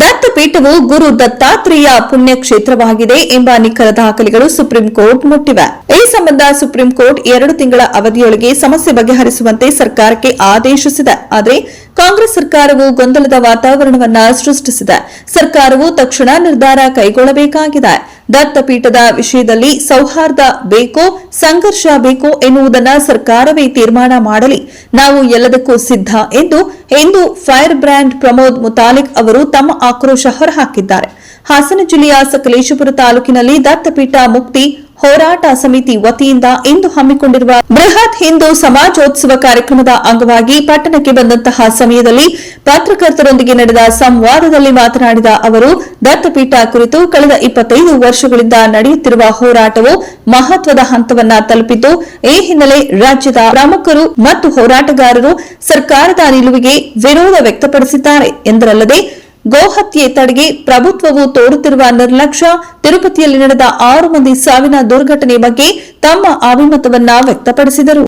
ದತ್ತಪೀಠವು ಗುರು ದತ್ತಾತ್ರೇಯ ಪುಣ್ಯ ಕ್ಷೇತ್ರವಾಗಿದೆ ಎಂಬ ನಿಖರ ದಾಖಲೆಗಳು ಸುಪ್ರೀಂ ಕೋರ್ಟ್ ಮುಟ್ಟಿವೆ. ಈ ಸಂಬಂಧ ಸುಪ್ರೀಂ ಕೋರ್ಟ್ ಎರಡು ತಿಂಗಳ ಅವಧಿಯೊಳಗೆ ಸಮಸ್ಯೆ ಬಗೆಹರಿಸುವಂತೆ ಸರ್ಕಾರಕ್ಕೆ ಆದೇಶಿಸಿದೆ. ಆದರೆ ಕಾಂಗ್ರೆಸ್ ಸರ್ಕಾರವು ಗೊಂದಲದ ವಾತಾವರಣವನ್ನು ಸೃಷ್ಟಿಸಿದೆ. ಸರ್ಕಾರವು ತಕ್ಷಣ ನಿರ್ಧಾರ ಕೈಗೊಳ್ಳಬೇಕಾಗಿದೆ. ದತ್ತಪೀಠದ ವಿಷಯದಲ್ಲಿ ಸೌಹಾರ್ದ ಬೇಕೋ, ಸಂಘರ್ಷ ಬೇಕೋ ಎನ್ನುವುದನ್ನು ಸರ್ಕಾರವೇ ತೀರ್ಮಾನ ಮಾಡಲಿ. ನಾವು ಎಲ್ಲದಕ್ಕೂ ಸಿದ್ಧ ಎಂದು ಇಂದು ಫೈರ್ ಬ್ರ್ಯಾಂಡ್ ಪ್ರಮೋದ್ ಮುತಾಲಿಕ್ ಅವರು ತಮ್ಮ ಆಕ್ರೋಶ ಹೊರಹಾಕಿದ್ದಾರೆ. ಹಾಸನ ಜಿಲ್ಲೆಯ ಸಕಲೇಶಪುರ ತಾಲೂಕಿನಲ್ಲಿ ದತ್ತಪೀಠ ಮುಕ್ತಿ ಹೋರಾಟ ಸಮಿತಿ ವತಿಯಿಂದ ಇಂದು ಹಮ್ಮಿಕೊಂಡಿರುವ ಬೃಹತ್ ಹಿಂದೂ ಸಮಾಜೋತ್ಸವ ಕಾರ್ಯಕ್ರಮದ ಅಂಗವಾಗಿ ಪಟ್ಟಣಕ್ಕೆ ಬಂದಂತಹ ಸಮಯದಲ್ಲಿ ಪತ್ರಕರ್ತರೊಂದಿಗೆ ನಡೆದ ಸಂವಾದದಲ್ಲಿ ಮಾತನಾಡಿದ ಅವರು, ದತ್ತಪೀಠ ಕುರಿತು ಕಳೆದ ಇಪ್ಪತ್ತೈದು ವರ್ಷಗಳಿಂದ ನಡೆಯುತ್ತಿರುವ ಹೋರಾಟವು ಮಹತ್ವದ ಹಂತವನ್ನ ತಲುಪಿದ್ದು, ಈ ಹಿನ್ನೆಲೆ ರಾಜ್ಯದ ಪ್ರಮುಖರು ಮತ್ತು ಹೋರಾಟಗಾರರು ಸರ್ಕಾರದ ನಿಲುವಿಗೆ ವಿರೋಧ ವ್ಯಕ್ತಪಡಿಸಿದ್ದಾರೆ ಎಂದರಲ್ಲದೆ ಗೋಹತ್ಯೆ ತಡೆಗೆ ಪ್ರಭುತ್ವವು ತೋರುತ್ತಿರುವ ನಿರ್ಲಕ್ಷ್ಯ ತಿರುಪತಿಯಲ್ಲಿ ನಡೆದ ಆರು ಮಂದಿ ಸಾವಿನ ದುರ್ಘಟನೆ ಬಗ್ಗೆ ತಮ್ಮ ಅಭಿಮತವನ್ನ ವ್ಯಕ್ತಪಡಿಸಿದರು.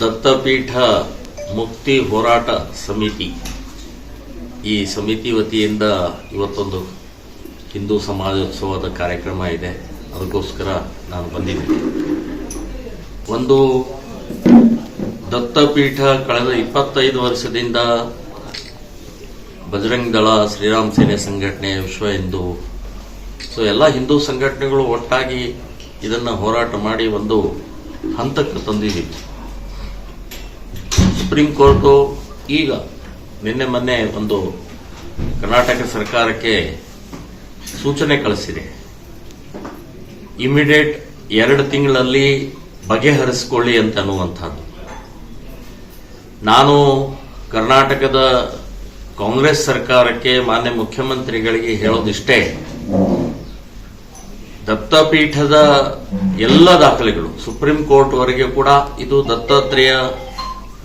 ದತ್ತಪೀಠ ಮುಕ್ತಿ ಹೋರಾಟ ಸಮಿತಿ. ಈ ಸಮಿತಿ ವತಿಯಿಂದ ಇವತ್ತೊಂದು ಹಿಂದೂ ಸಮಾಜೋತ್ಸವದ ಕಾರ್ಯಕ್ರಮ ಇದೆ. ಅದಕ್ಕೋಸ್ಕರ ನಾನು ಬಂದಿದ್ದೀನಿ. ಒಂದು ದತ್ತಪೀಠ ಕಳೆದ ಇಪ್ಪತ್ತೈದು ವರ್ಷದಿಂದ ಬಜರಂಗ್ ದಳ ಶ್ರೀರಾಮ್ ಸೇನೆ ಸಂಘಟನೆ ವಿಶ್ವ ಹಿಂದೂ. ಸೊ ಎಲ್ಲ ಹಿಂದೂ ಸಂಘಟನೆಗಳು ಒಟ್ಟಾಗಿ ಇದನ್ನು ಹೋರಾಟ ಮಾಡಿ ಒಂದು ಹಂತಕ್ಕೆ ತಂದಿದ್ದೀವಿ. ಸುಪ್ರೀಂ ಕೋರ್ಟು ಈಗ ನಿನ್ನೆ ಮೊನ್ನೆ ಒಂದು ಕರ್ನಾಟಕ ಸರ್ಕಾರಕ್ಕೆ ಸೂಚನೆ ಕಳಿಸಿದೆ. ಇಮಿಡಿಯೇಟ್ ಎರಡು ತಿಂಗಳಲ್ಲಿ ಬಗೆಹರಿಸಿಕೊಳ್ಳಿ ಅಂತ ಅನ್ನುವಂಥದ್ದು. ನಾನು ಕರ್ನಾಟಕದ ಕಾಂಗ್ರೆಸ್ ಸರ್ಕಾರಕ್ಕೆ ಮಾನ್ಯ ಮುಖ್ಯಮಂತ್ರಿಗಳಿಗೆ ಹೇಳೋದಿಷ್ಟೇ, ದತ್ತಪೀಠದ ಎಲ್ಲ ದಾಖಲೆಗಳು, ಸುಪ್ರೀಂ ಕೋರ್ಟ್ ವರೆಗೆ ಕೂಡ ಇದು ದತ್ತಾತ್ರೇಯ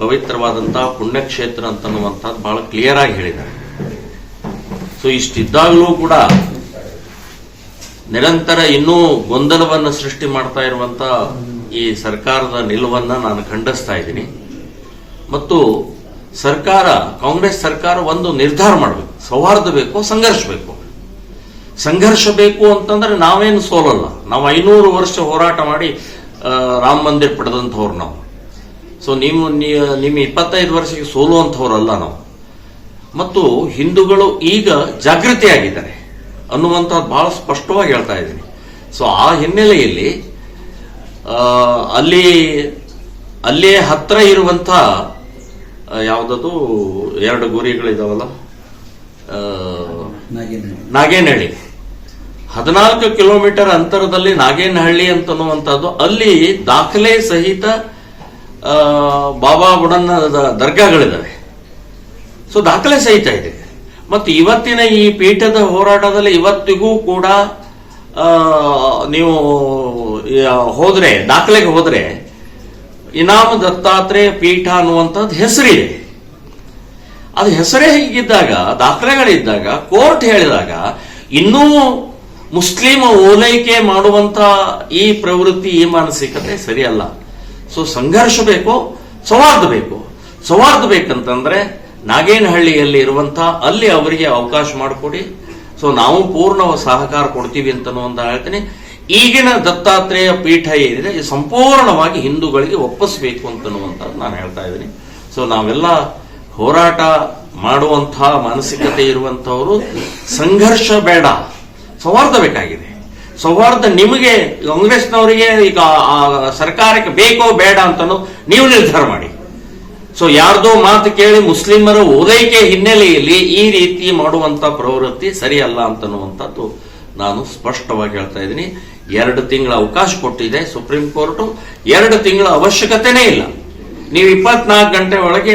ಪವಿತ್ರವಾದಂತಹ ಪುಣ್ಯಕ್ಷೇತ್ರ ಅಂತನ್ನುವಂಥದ್ದು ಬಹಳ ಕ್ಲಿಯರ್ ಆಗಿ ಹೇಳಿದ್ದಾರೆ. ಸೊ ಇಷ್ಟಿದ್ದಾಗಲೂ ಕೂಡ ನಿರಂತರ ಇನ್ನೂ ಗೊಂದಲವನ್ನು ಸೃಷ್ಟಿ ಮಾಡ್ತಾ ಇರುವಂತಹ ಈ ಸರ್ಕಾರದ ನಿಲುವನ್ನ ನಾನು ಖಂಡಿಸ್ತಾ ಇದ್ದೀನಿ. ಮತ್ತು ಸರ್ಕಾರ, ಕಾಂಗ್ರೆಸ್ ಸರ್ಕಾರ ಒಂದು ನಿರ್ಧಾರ ಮಾಡಬೇಕು. ಸೌಹಾರ್ದ ಬೇಕು, ಸಂಘರ್ಷ ಬೇಕು. ಸಂಘರ್ಷ ಬೇಕು ಅಂತಂದ್ರೆ ನಾವೇನು ಸೋಲಲ್ಲ. ನಾವು ಐನೂರು ವರ್ಷ ಹೋರಾಟ ಮಾಡಿ ರಾಮ ಮಂದಿರ ಪಡೆದಂಥವ್ರು ನಾವು. ಸೊ ನಿಮ್ಮ ನೀ- ನಿಮ್ಮ ಇಪ್ಪತ್ತೈದು ವರ್ಷಕ್ಕೆ ಸೋಲುವಂಥವ್ರಲ್ಲ ನಾವು. ಮತ್ತು ಹಿಂದೂಗಳು ಈಗ ಜಾಗೃತಿಯಾಗಿದ್ದಾರೆ ಅನ್ನುವಂಥದ್ದು ಬಹಳ ಸ್ಪಷ್ಟವಾಗಿ ಹೇಳ್ತಾ ಇದ್ದೀನಿ. ಸೊ ಆ ಹಿನ್ನೆಲೆಯಲ್ಲಿ ಅಲ್ಲಿ ಅಲ್ಲೇ ಹತ್ತಿರ ಇರುವಂಥ ಯಾವುದದು? ಎರಡು ಗುರಿಗಳಿದಾವಲ್ಲ? ನಾಗೇನಹಳ್ಳಿ. ಹದಿನಾಲ್ಕು ಕಿಲೋಮೀಟರ್ ಅಂತರದಲ್ಲಿ ನಾಗೇನಹಳ್ಳಿ ಅಂತನ್ನುವಂಥದ್ದು. ಅಲ್ಲಿ ದಾಖಲೆ ಸಹಿತ ಬಾಬಾ ಬುಡನ್ನ ದರ್ಗಾಗಳಿದ್ದಾವೆ ಸೊ ದಾಖಲೆ ಸಹಿತ ಇದೆ. ಮತ್ತು ಇವತ್ತಿನ ಈ ಪೀಠದ ಹೋರಾಟದಲ್ಲಿ ಇವತ್ತಿಗೂ ಕೂಡ ನೀವು ಹೋದ್ರೆ, ದಾಖಲೆಗೆ ಹೋದ್ರೆ ಇನಾಮ್ ದತ್ತಾತ್ರೇಯ ಪೀಠ ಅನ್ನುವಂಥದ್ದು ಹೆಸರಿದೆ. ಅದು ಹೆಸರೇ ಹೀಗಿದ್ದಾಗ, ದಾಖಲೆಗಳಿದ್ದಾಗ, ಕೋರ್ಟ್ ಹೇಳಿದಾಗ, ಇನ್ನೂ ಮುಸ್ಲಿಮ ಓಲೈಕೆ ಮಾಡುವಂತ ಈ ಪ್ರವೃತ್ತಿ, ಈ ಮಾನಸಿಕತೆ ಸರಿಯಲ್ಲ. ಸೊ, ಸಂಘರ್ಷ ಬೇಕು, ಸೌಹಾರ್ದ ಬೇಕು? ಸೌಹಾರ್ದ ಬೇಕಂತಂದ್ರೆ, ನಾಗೇನಹಳ್ಳಿಯಲ್ಲಿ ಇರುವಂತ ಅಲ್ಲಿ ಅವರಿಗೆ ಅವಕಾಶ ಮಾಡಿಕೊಡಿ. ಸೊ, ನಾವು ಪೂರ್ಣ ಸಹಕಾರ ಕೊಡ್ತೀವಿ ಅಂತ ಹೇಳ್ತೀನಿ. ಈಗಿನ ದತ್ತಾತ್ರೇಯ ಪೀಠ ಏನಿದೆ ಸಂಪೂರ್ಣವಾಗಿ ಹಿಂದೂಗಳಿಗೆ ಒಪ್ಪಿಸಬೇಕು ಅಂತನ್ನುವಂಥದ್ದು ನಾನು ಹೇಳ್ತಾ ಇದ್ದೀನಿ. ಸೊ ನಾವೆಲ್ಲ ಹೋರಾಟ ಮಾಡುವಂತಹ ಮಾನಸಿಕತೆ ಇರುವಂತವರು ಸಂಘರ್ಷ ಬೇಡ. ಸೌಹಾರ್ದ ಬೇಕಾಗಿದೆ. ಸೌಹಾರ್ದ ನಿಮಗೆ ಕಾಂಗ್ರೆಸ್ನವರಿಗೆ ಈಗ ಸರ್ಕಾರಕ್ಕೆ ಬೇಕೋ ಬೇಡ ಅಂತನೂ ನೀವು ನಿರ್ಧಾರ ಮಾಡಿ. ಸೊ ಯಾರ್ದೋ ಮಾತು ಕೇಳಿ ಮುಸ್ಲಿಮರ ಓದೈಕೆ ಹಿನ್ನೆಲೆಯಲ್ಲಿ ಈ ರೀತಿ ಮಾಡುವಂತ ಪ್ರವೃತ್ತಿ ಸರಿಯಲ್ಲ ಅಂತನ್ನುವಂಥದ್ದು ನಾನು ಸ್ಪಷ್ಟವಾಗಿ ಹೇಳ್ತಾ ಇದ್ದೀನಿ. ಎರಡು ತಿಂಗಳ ಅವಕಾಶ ಕೊಟ್ಟಿದೆ ಸುಪ್ರೀಂ ಕೋರ್ಟು. ಎರಡು ತಿಂಗಳ ಅವಶ್ಯಕತೆನೇ ಇಲ್ಲ. ನೀವು ಇಪ್ಪತ್ನಾಲ್ಕು ಗಂಟೆ ಒಳಗೆ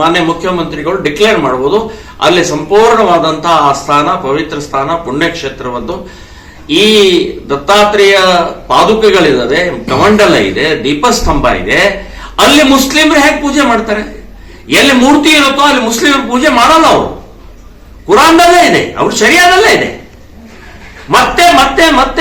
ಮಾನ್ಯ ಮುಖ್ಯಮಂತ್ರಿಗಳು ಡಿಕ್ಲೇರ್ ಮಾಡಬಹುದು ಅಲ್ಲಿ ಸಂಪೂರ್ಣವಾದಂತಹ ಆ ಸ್ಥಾನ, ಪವಿತ್ರ ಸ್ಥಾನ, ಪುಣ್ಯಕ್ಷೇತ್ರವದ್ದು. ಈ ದತ್ತಾತ್ರೇಯ ಪಾದುಕೆಗಳಿದ್ದಾವೆ ಕಮಂಡಲ ಇದೆ, ದೀಪಸ್ತಂಭ ಇದೆ. ಅಲ್ಲಿ ಮುಸ್ಲಿಮರು ಹೇಗೆ ಪೂಜೆ ಮಾಡ್ತಾರೆ? ಎಲ್ಲಿ ಮೂರ್ತಿ ಇರುತ್ತೋ ಅಲ್ಲಿ ಮುಸ್ಲಿಮರು ಪೂಜೆ ಮಾಡಲ್ಲ ಅವರು. ಕುರಾನ್ದಲ್ಲೇ ಇದೆ, ಅವ್ರ ಶರಿಯಾದಲ್ಲೇ ಇದೆ. ಮತ್ತೆ ಮತ್ತೆ ಮತ್ತೆ